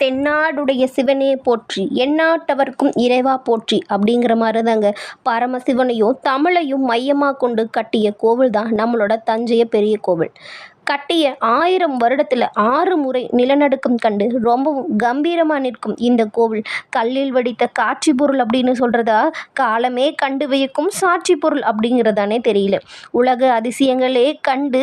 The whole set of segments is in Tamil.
தென்னாடுடைய சிவனே போற்றி எந்நாட்டவர்க்கும் இறைவா போற்றி அப்படிங்கிற மாதிரி தாங்க பரமசிவனையும் தமிழையும் மையமாக கொண்டு கட்டிய கோவில் தான் நம்மளோட தஞ்சைய பெரிய கோவில். கட்டிய ஆயிரம் வருடத்தில் ஆறு முறை நிலநடுக்கம் கண்டு ரொம்பவும் கம்பீரமாக நிற்கும் இந்த கோவில். கல்லில் வடித்த காட்சி பொருள் அப்படின்னு சொல்கிறதா காலமே கண்டு வியக்கும் சாட்சி பொருள் அப்படிங்கிறதானே தெரியல. உலக அதிசயங்களே கண்டு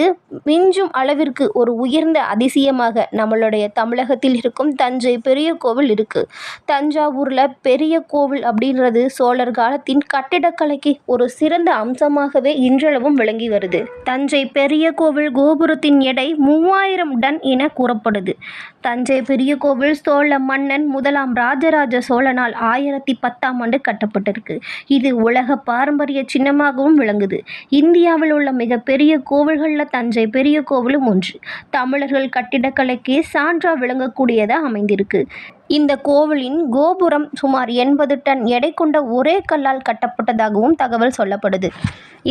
மிஞ்சும் அளவிற்கு ஒரு உயர்ந்த அதிசயமாக நம்மளுடைய தமிழகத்தில் இருக்கும் தஞ்சை பெரிய கோவில் இருக்குது தஞ்சாவூரில் பெரிய கோவில் அப்படின்றது சோழர் காலத்தின் கட்டிடக்கலைக்கு ஒரு சிறந்த அம்சமாகவே இன்றளவும் விளங்கி வருது. தஞ்சை பெரிய கோவில் கோபுரத்தின் எடை மூவாயிரம் டன் என கூறப்படுது. தஞ்சை பெரிய கோவில் சோழ மன்னன் முதலாம் ராஜராஜ சோழனால் ஆயிரத்தி பத்தாம் ஆண்டு கட்டப்பட்டிருக்கு. இது உலக பாரம்பரிய சின்னமாகவும் விளங்குது. இந்தியாவில் உள்ள மிகப்பெரிய கோவில்களில் தஞ்சை பெரிய கோவிலும் ஒன்று. தமிழர்கள் கட்டிடக்கலைக்கு சான்றா விளங்கக்கூடியதாக அமைந்திருக்கு. இந்த கோவிலின் கோபுரம் சுமார் எண்பது டன் எடை கொண்ட ஒரே கல்லால் கட்டப்பட்டதாகவும் தகவல் சொல்லப்படுது.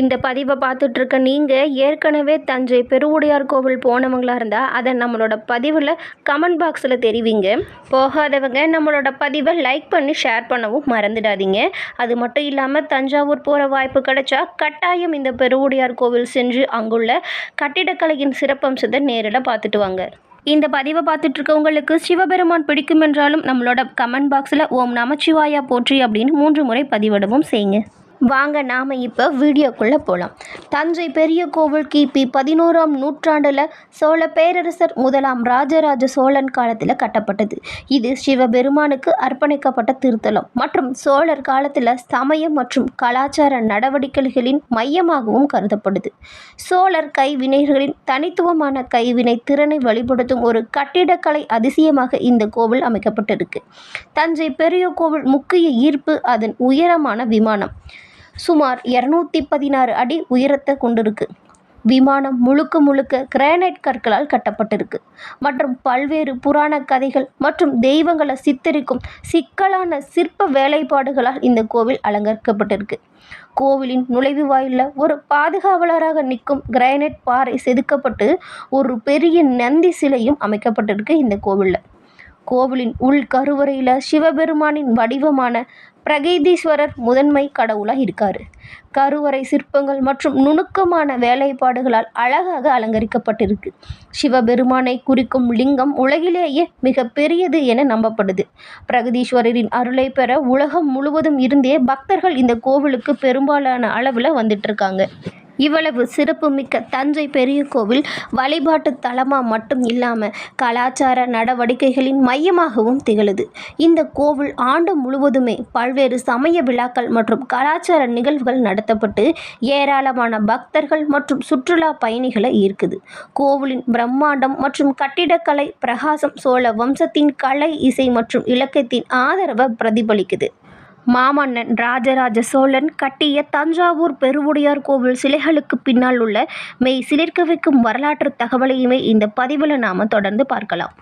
இந்த பதிவை பார்த்துட்டு இருக்க நீங்கள் ஏற்கனவே தஞ்சை பெருவுடையார் கோவில் போனவங்களா இருந்தால் அதை நம்மளோட பதிவில் கமெண்ட் பாக்ஸில் தெரிவிங்க. போகாதவங்க நம்மளோட பதிவை லைக் பண்ணி ஷேர் பண்ணவும் மறந்துடாதீங்க. அது மட்டும் இல்லாமல் தஞ்சாவூர் போகிற வாய்ப்பு கிடைச்சா கட்டாயம் இந்த பெருவுடையார் கோவில் சென்று அங்குள்ள கட்டிடக்கலையின் சிறப்பம்சத்தை நேரில் பார்த்துட்டு வாங்க. இந்த பதிவை பார்த்துட்டு இருக்கவங்களுக்கு சிவபெருமான் பிடிக்கும் என்றாலும் நம்மளோட கமெண்ட் பாக்ஸில் ஓம் நமச்சிவாயா போற்றி அப்படின்னு மூன்று முறை பதிவிடவும் செய்யுங்க. வாங்க நாம் இப்போ வீடியோக்குள்ளே போகலாம் தஞ்சை பெரிய கோவில் கிபி பதினோராம் நூற்றாண்டில் சோழ பேரரசர் முதலாம் ராஜராஜ சோழன் காலத்தில் கட்டப்பட்டது. இது சிவபெருமானுக்கு அர்ப்பணிக்கப்பட்ட திருத்தலம். மற்றும் சோழர் காலத்தில் சமயம் மற்றும் கலாச்சார நடவடிக்கைகளின் மையமாகவும் கருதப்படுது. சோழர் கைவினைகளின் தனித்துவமான கைவினை திறனை வெளிப்படுத்தும் ஒரு கட்டிடக்கலை அதிசயமாக இந்த கோவில் அமைக்கப்பட்டிருக்கு. தஞ்சை பெரிய கோவில் முக்கிய ஈர்ப்பு அதன் உயரமான விமானம். சுமார் இரநூத்தி பதினாறு அடி உயரத்தை கொண்டிருக்கு. விமானம் முழுக்க முழுக்க கிரானைட் கற்களால் கட்டப்பட்டிருக்கு. மற்றும் பல்வேறு புராண கதைகள் மற்றும் தெய்வங்களை சித்தரிக்கும் சிக்கலான சிற்ப வேலைப்பாடுகளால் இந்த கோவில் அலங்கரிக்கப்பட்டிருக்கு. கோவிலின் நுழைவு வாயிலில் ஒரு பாதுகாவலராக நிற்கும் கிரானைட் பாறை செதுக்கப்பட்டு ஒரு பெரிய நந்தி சிலையும் அமைக்கப்பட்டிருக்கு இந்த கோவிலில். கோவிலின் உள் கருவறையில் சிவபெருமானின் வடிவமான பிரகைதீஸ்வரர் முதன்மை கடவுளாக இருக்கார். கருவறை சிற்பங்கள் மற்றும் நுணுக்கமான வேலைப்பாடுகளால் அழகாக அலங்கரிக்கப்பட்டிருக்கு. சிவபெருமானை குறிக்கும் லிங்கம் உலகிலேயே மிக பெரியது என நம்பப்படுது. பிரகதீஸ்வரரின் அருளை பெற உலகம் முழுவதும் இருந்தே பக்தர்கள் இந்த கோவிலுக்கு பெரும்பாலான அளவில் வந்துட்டு இருக்காங்க. இவ்வளவு சிறப்புமிக்க தஞ்சை பெரிய கோவில் வழிபாட்டு தலமாக மட்டும் இல்லாமல் கலாச்சார நடவடிக்கைகளின் மையமாகவும் திகழுது. இந்த கோவில் ஆண்டு முழுவதுமே பல்வேறு சமய விழாக்கள் மற்றும் கலாச்சார நிகழ்வுகள் நடத்தப்பட்டு ஏராளமான பக்தர்கள் மற்றும் சுற்றுலா பயணிகளை ஈர்க்குது. கோவிலின் பிரம்மாண்டம் மற்றும் கட்டிடக்கலை பிரகாசம் சோழ வம்சத்தின் கலை இசை மற்றும் இலக்கியத்தின் ஆதரவை பிரதிபலிக்குது. மாமன்னன் ராஜராஜ சோழன் கட்டிய தஞ்சாவூர் பெருவுடையார் கோவில் சிலைகளுக்கு பின்னால் உள்ள மெய் சிலிர்க்க வைக்கும் வரலாற்று தகவலையுமே இந்த பதிவில் நாம் தொடர்ந்து பார்க்கலாம்.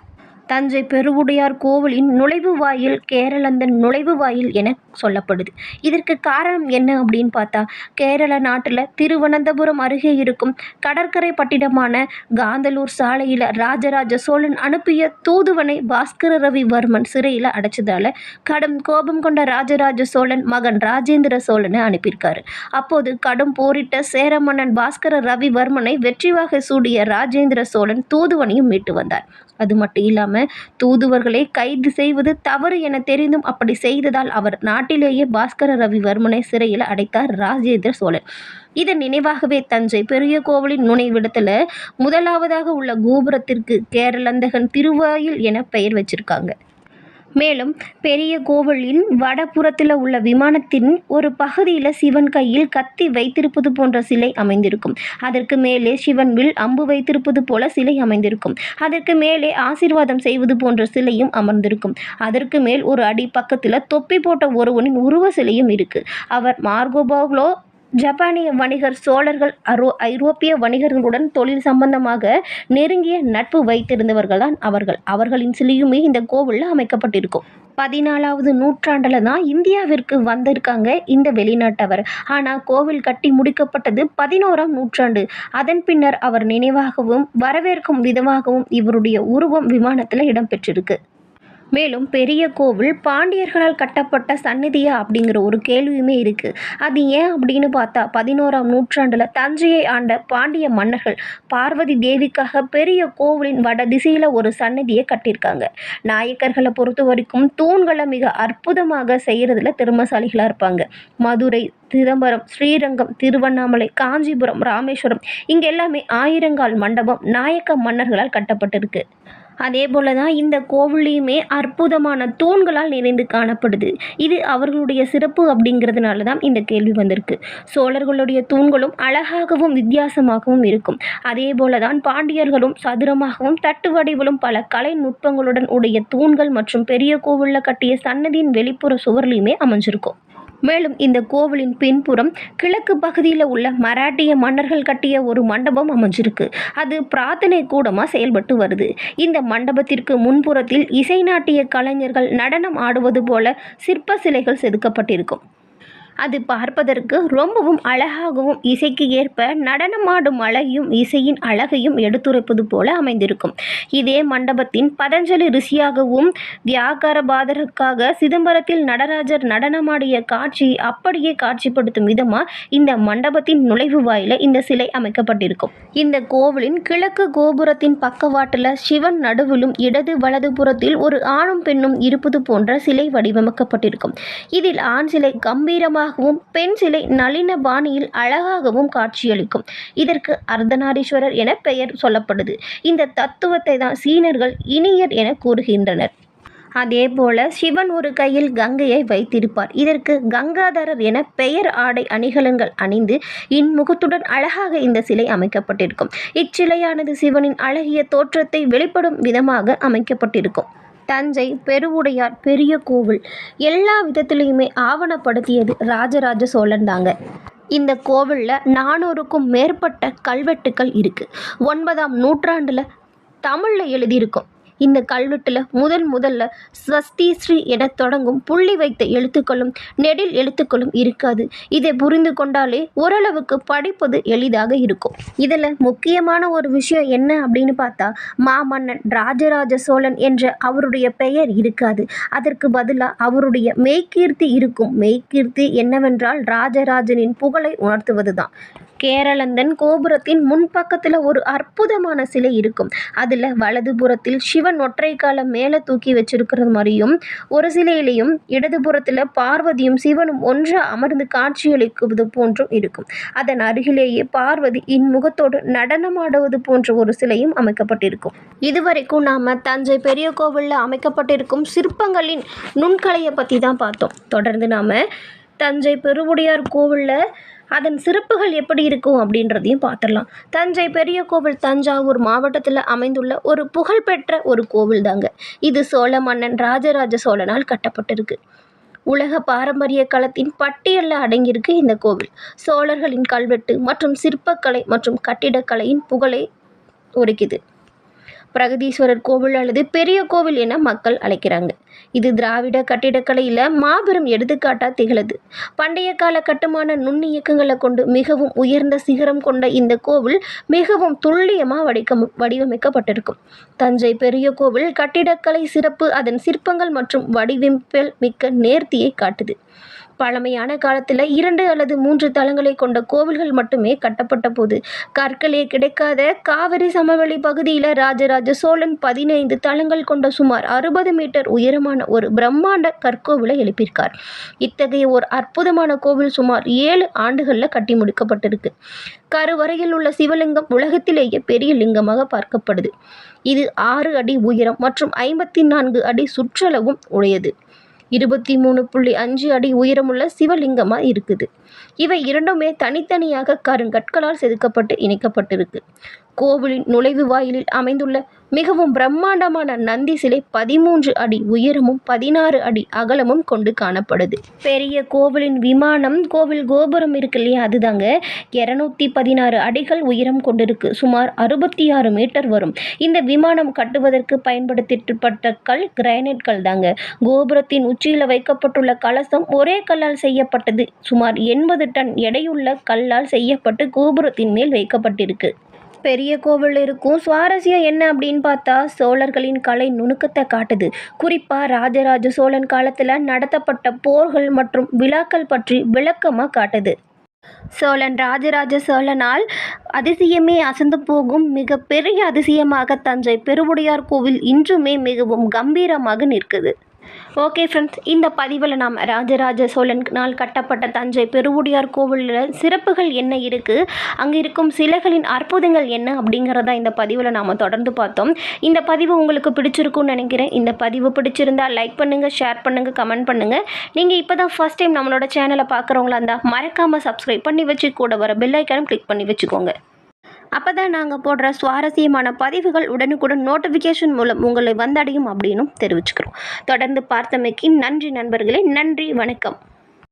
தஞ்சை பெருவுடையார் கோவிலின் நுழைவு வாயில் கேரளந்தன் நுழைவு வாயில் என சொல்லப்படுது. இதற்கு காரணம் என்ன அப்படின்னு பார்த்தா கேரள நாட்டில் திருவனந்தபுரம் அருகே இருக்கும் கடற்கரை பட்டிடமான காந்தலூர் சாலையில் ராஜராஜ சோழன் அனுப்பிய தூதுவனை பாஸ்கர ரவிவர்மன் சிறையில் அடைச்சதால கடும் கோபம் கொண்ட ராஜராஜ சோழன் மகன் ராஜேந்திர சோழனை அனுப்பியிருக்காரு. அப்போது கடும் போரிட்ட சேர மன்னன் பாஸ்கர ரவிவர்மனை வெற்றிவாக சூடிய ராஜேந்திர சோழன் தூதுவனையும் மீட்டு வந்தார். அது மட்டும் இல்லாமல் தூதுவர்களை கைது செய்வது தவறு என தெரிந்தும் அப்படி செய்ததால் அவர் நாட்டிலேயே பாஸ்கர ரவிவர்மனை சிறையில் அடைத்தார் ராஜேந்திர சோழன். இதன் நினைவாகவே தஞ்சை பெரிய கோவிலின் நுனைவிடத்தில் முதலாவதாக உள்ள கோபுரத்திற்கு கேரளந்தகன் திருவாயில் என பெயர் வச்சிருக்காங்க. மேலும் பெரிய கோவிலின் வடபுறத்தில் உள்ள விமானத்தின் ஒரு பகுதியில் சிவன் கையில் கத்தி வைத்திருப்பது போன்ற சிலை அமைந்திருக்கும். அதற்கு மேலே சிவன் வில் அம்பு வைத்திருப்பது போல சிலை அமைந்திருக்கும். அதற்கு மேலே ஆசீர்வாதம் செய்வது போன்ற சிலையும் அமர்ந்திருக்கும். அதற்கு மேல் ஒரு அடி பக்கத்தில் தொப்பி போட்ட ஒருவனின் உருவ சிலையும் இருக்கு. அவர் மார்கோபாவ்லோ ஜப்பானிய வணிகர் சோழர்கள் அரோ ஐரோப்பிய வணிகர்களுடன் தொழில் சம்பந்தமாக நெருங்கிய நட்பு வைத்திருந்தவர்கள் தான் அவர்கள். அவர்களின் சிலையுமே இந்த கோவிலில் அமைக்கப்பட்டிருக்கும். பதினாலாவது நூற்றாண்டில் தான் இந்தியாவிற்கு வந்திருக்காங்க இந்த வெளிநாட்டவர். ஆனால் கோவில் கட்டி முடிக்கப்பட்டது பதினோராம் நூற்றாண்டு. அதன் பின்னர் அவர் நினைவாகவும் வரவேற்கும் விதமாகவும் இவருடைய உருவம் விமானத்தில் இடம்பெற்றிருக்கு. மேலும் பெரிய கோவில் பாண்டியர்களால் கட்டப்பட்ட சந்நிதியா அப்படிங்கிற ஒரு கேள்வியுமே இருக்குது அது ஏன் அப்படின்னு பார்த்தா பதினோராம் நூற்றாண்டில் தஞ்சையை ஆண்ட பாண்டிய மன்னர்கள் பார்வதி தேவிக்காக பெரிய கோவிலின் வட திசையில் ஒரு சந்நிதியை கட்டியிருக்காங்க. நாயக்கர்களை பொறுத்த வரைக்கும் தூண்களை மிக அற்புதமாக செய்கிறதுல திறமசாலிகளாக இருப்பாங்க. மதுரை சிதம்பரம் ஸ்ரீரங்கம் திருவண்ணாமலை காஞ்சிபுரம் ராமேஸ்வரம் இங்கே எல்லாமே ஆயிரங்கால் மண்டபம் நாயக்க மன்னர்களால் கட்டப்பட்டிருக்கு. அதே போல தான் இந்த கோவிலையுமே அற்புதமான தூண்களால் நிறைந்து காணப்படுது. இது அவர்களுடைய சிறப்பு அப்படிங்கிறதுனால தான் இந்த கேள்வி வந்திருக்கு. சோழர்களுடைய தூண்களும் அழகாகவும் வித்தியாசமாகவும் இருக்கும். அதே போல தான் பாண்டியர்களும் சதுரமாகவும் தட்டு வடிவிலும் பல கலை நுட்பங்களுடன் உடைய தூண்கள் மற்றும் பெரிய கோவிலில் கட்டிய சன்னதியின் வெளிப்புற சுவர்லையுமே அமைஞ்சிருக்கும். மேலும் இந்த கோவிலின் பின்புறம் கிழக்கு பகுதியில் உள்ள மராட்டிய மன்னர்கள் கட்டிய ஒரு மண்டபம் அமைஞ்சிருக்கு. அது பிரார்த்தனை கூடமாக செயல்பட்டு வருது. இந்த மண்டபத்திற்கு முன்புறத்தில் இசை நாட்டிய கலைஞர்கள் நடனம் ஆடுவது போல சிற்ப சிலைகள் செதுக்கப்பட்டிருக்கும். அது பார்ப்பதற்கு ரொம்பவும் அழகாகவும் இசைக்கு ஏற்ப நடனமாடும் அழகையும் இசையின் அழகையும் எடுத்துரைப்பது போல அமைந்திருக்கும். இதே மண்டபத்தின் பதஞ்சலி ரிஷியாகவும் வியாகரபாதருக்காக சிதம்பரத்தில் நடராஜர் நடனமாடிய காட்சி அப்படியே காட்சிப்படுத்தும் விதமாக இந்த மண்டபத்தின் நுழைவு வாயில இந்த சிலை அமைக்கப்பட்டிருக்கும். இந்த கோவிலின் கிழக்கு கோபுரத்தின் பக்கவாட்டில் சிவன் நடுவிலும் இடது வலது புறத்தில் ஒரு ஆணும் பெண்ணும் இருப்பது போன்ற சிலை வடிவமைக்கப்பட்டிருக்கும். இதில் ஆண் சிலை கம்பீரமாக அழகாகவும் பெண் சிலை நளின பாணியில் அழகாகவும் காட்சியளிக்கும். இதற்கு அர்த்தநாரீஸ்வரர் என பெயர் சொல்லப்படுது. இந்த தத்துவத்தை தான் சீனர்கள் இனியர் என கூறுகின்றனர். அதே போல சிவன் ஒரு கையில் கங்கையை வைத்திருப்பார். இதற்கு கங்காதரர் என பெயர் ஆடை அணிகலன்கள் அணிந்து இன்முகத்துடன் அழகாக இந்த சிலை அமைக்கப்பட்டிருக்கும். இச்சிலையானது சிவனின் அழகிய தோற்றத்தை வெளிப்படும் விதமாக அமைக்கப்பட்டிருக்கும். தஞ்சை பெருவுடையார் பெரிய கோவில். எல்லா விதத்துலேயுமே ஆவணப்படுத்தியது ராஜராஜ சோழன் தாங்க. இந்த கோவிலில் நானூறுக்கும் மேற்பட்ட கல்வெட்டுக்கள் இருக்குது ஒன்பதாம் நூற்றாண்டில் தமிழில் எழுதியிருக்கும். இந்த கல்வெட்டில் முதல் முதல்ல ஸ்வஸ்தி ஸ்ரீ என தொடங்கும் புள்ளி வைத்த எழுத்துக்களும் நெடில் எழுத்துக்களும் இருக்காது. இதை புரிந்து கொண்டாலே ஓரளவுக்கு படிப்பது எளிதாக இருக்கும். இதில் முக்கியமான ஒரு விஷயம் என்ன அப்படின்னு பார்த்தா மாமன்னன் ராஜராஜ சோழன் என்ற அவருடைய பெயர் இருக்காது. அதற்கு பதிலாக அவருடைய மெய்கீர்த்தி இருக்கும். மெய்கீர்த்தி என்னவென்றால் ராஜராஜனின் புகழை உணர்த்துவது தான் கேரளந்தன் கோபுரத்தின் முன்பக்கத்தில் ஒரு அற்புதமான சிலை இருக்கும். அதில் வலதுபுறத்தில் சிவன் ஒற்றை காலை மேலே தூக்கி வச்சிருக்கிறது மாதிரியும் ஒரு சிலையிலையும் இடதுபுறத்தில் பார்வதியும் சிவனும் ஒன்று அமர்ந்து காட்சியளிக்குவது போன்றும் இருக்கும். அதன் அருகிலேயே பார்வதி இன்முகத்தோடு நடனமாடுவது போன்ற ஒரு சிலையும் அமைக்கப்பட்டிருக்கும். இதுவரைக்கும் நாம் தஞ்சை பெரிய கோவிலில் அமைக்கப்பட்டிருக்கும் சிற்பங்களின் நுண்கலையை பற்றி தான் பார்த்தோம். தொடர்ந்து நாம் தஞ்சை பெருவுடையார் கோவிலில் அதன் சிறப்புகள் எப்படி இருக்கும் அப்படின்றதையும் பார்த்துடலாம். தஞ்சை பெரிய கோவில் தஞ்சாவூர் மாவட்டத்தில் அமைந்துள்ள ஒரு புகழ்பெற்ற ஒரு கோவில் தாங்க இது சோழ மன்னன் ராஜராஜ சோழனால் கட்டப்பட்டிருக்கு. உலக பாரம்பரிய களத்தின் பட்டியலில் அடங்கியிருக்கு இந்த கோவில். சோழர்களின் கல்வெட்டு மற்றும் சிற்பக்கலை மற்றும் கட்டிடக்கலையின் புகழை உரைக்குது. பிரகதீஸ்வரர் கோவில் அல்லது பெரிய கோவில் என மக்கள் அழைக்கிறாங்க. இது திராவிட கட்டிடக்கலையில் மாபெரும் எடுத்துக்காட்டாக திகழது. பண்டைய கால கட்டுமான நுண்ணியக்கங்களை கொண்டு மிகவும் உயர்ந்த சிகரம் கொண்ட இந்த கோவில் மிகவும் துல்லியமாக வடிக்க வடிவமைக்கப்பட்டிருக்கும். தஞ்சை பெரிய கோவில் கட்டிடக்கலை சிறப்பு அதன் சிற்பங்கள் மற்றும் வடிவமைப்பில் மிக்க நேர்த்தியை காட்டுது. பழமையான காலத்தில் இரண்டு அல்லது மூன்று தளங்களை கொண்ட கோவில்கள் மட்டுமே கட்டப்பட்ட போது கற்களே கிடைக்காத காவிரி சமவெளி பகுதியில் ராஜராஜ சோழன் பதினைந்து தளங்கள் கொண்ட சுமார் அறுபது மீட்டர் உயரமான ஒரு பிரம்மாண்ட கற்கோவிலை எழுப்பியிருக்கார். இத்தகைய ஒரு அற்புதமான கோவில் சுமார் ஏழு ஆண்டுகளில் கட்டி முடிக்கப்பட்டிருக்கு. கருவறையில் உள்ள சிவலிங்கம் உலகத்திலேயே பெரிய லிங்கமாக பார்க்கப்படுது. இது ஆறு அடி உயரம் மற்றும் ஐம்பத்தி நான்கு அடி சுற்றளவும் உடையது. இருபத்தி மூணு புள்ளி அஞ்சு அடி உயரமுள்ள சிவலிங்கமாக இருக்குது. இவை இரண்டுமே தனித்தனியாக கருங்கற்களால் செதுக்கப்பட்டு இணைக்கப்பட்டிருக்கு. கோவிலின் நுழைவு வாயிலில் அமைந்துள்ள மிகவும் பிரம்மாண்டமான நந்தி சிலை பதிமூன்று அடி உயரமும் பதினாறு அடி அகலமும் கொண்டு காணப்படுது. பெரிய கோவிலின் விமானம் கோவில் கோபுரம் இருக்கு இல்லையா? அதுதாங்க. இரநூத்தி பதினாறு அடிகள் உயரம் கொண்டிருக்கு. சுமார் அறுபத்தி ஆறு மீட்டர் வரும். இந்த விமானம் கட்டுவதற்கு பயன்படுத்தப்பட்ட கல் கிரானைட் கல் தாங்க. கோபுரத்தின் உச்சியில் வைக்கப்பட்டுள்ள கலசம் ஒரே கல்லால் செய்யப்பட்டது. சுமார் எண்பது டன் எடையுள்ள கல்லால் செய்யப்பட்டு கோபுரத்தின் மேல் வைக்கப்பட்டிருக்கு. பெரிய கோவில் இருக்கும். சுவாரஸ்யம் என்ன அப்படின்னு பார்த்தா சோழர்களின் கலை நுணுக்கத்தை காட்டுது. குறிப்பாக ராஜராஜ சோழன் காலத்தில் நடத்தப்பட்ட போர்கள் மற்றும் விழாக்கள் பற்றி விளக்கமாக காட்டுது. சோழன் ராஜராஜ சோழனால் அதிசயமே அசந்து போகும். மிகப்பெரிய அதிசயமாக தஞ்சை பெருவுடையார் கோவில் இன்றுமே மிகவும் கம்பீரமாக நிற்குது. ஓகே ஃப்ரெண்ட்ஸ் இந்த பதிவில் நாம் ராஜராஜ சோழனால் கட்டப்பட்ட தஞ்சை பெருவுடையார் கோவிலில் சிறப்புகள் என்ன இருக்குது அங்கே இருக்கும் சிலைகளின் அற்புதங்கள் என்ன அப்படிங்கிறத இந்த பதிவில் நாம் தொடர்ந்து பார்த்தோம். இந்த பதிவு உங்களுக்கு பிடிச்சிருக்கும்னு நினைக்கிறேன். இந்த பதிவு பிடிச்சிருந்தா லைக் பண்ணுங்கள் ஷேர் பண்ணுங்கள் கமெண்ட் பண்ணுங்கள் நீங்கள் இப்போ தான் ஃபஸ்ட் டைம் நம்மளோட சேனலை பார்க்குறவங்களா இருந்தால் மறக்காமல் சப்ஸ்கிரைப் பண்ணி வச்சு கூட வர பெல் கிளிக் பண்ணி வச்சுக்கோங்க. அப்போ தான் நாங்கள் போடுற சுவாரஸ்யமான பதிவுகள் உடனுக்குடன் நோட்டிஃபிகேஷன் மூலம் உங்களை வந்தடையும் அப்படின்னும் தெரிவிச்சுக்கிறோம். தொடர்ந்து பார்த்தமைக்கு நன்றி நண்பர்களே. நன்றி. வணக்கம்.